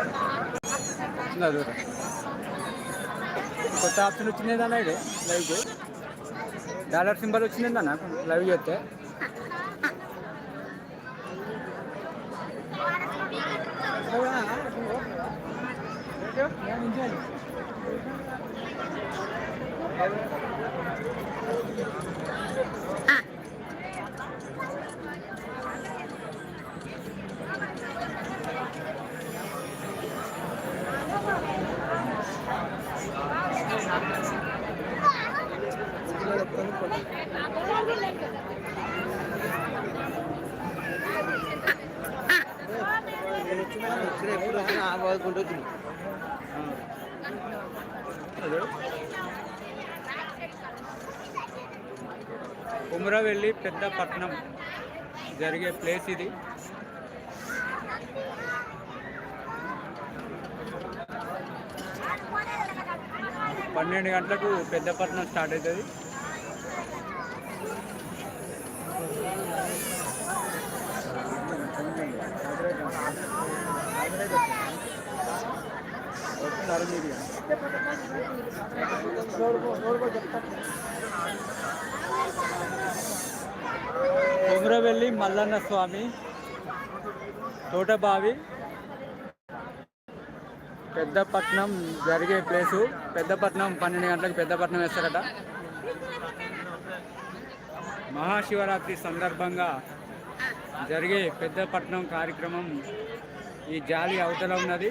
వచ్చిందా దూరం కొత్త ఆప్షన్ వచ్చిందేదన్నా ఇది? లైవ్ డాలర్ సింబల్ వచ్చిందేదన్నా? లైవ్ చేస్తే. Thank you. బాదుకుంటూ కుమరవెల్లి పెద్ద పట్టణం జరిగే ప్లేస్ ఇది. పన్నెండు గంటలకు పెద్దపట్నం స్టార్ట్ అవుతుంది. కుమరవెల్లి మల్లన్న స్వామి తోటబావి పెద్దపట్నం జరిగే ప్లేసు. పెద్దపట్నం పన్నెండు గంటలకు పెద్దపట్నం వేస్తారట. మహాశివరాత్రి సందర్భంగా జరిగే పెద్దపట్నం కార్యక్రమం ఈ జాలి అవతల ఉన్నది.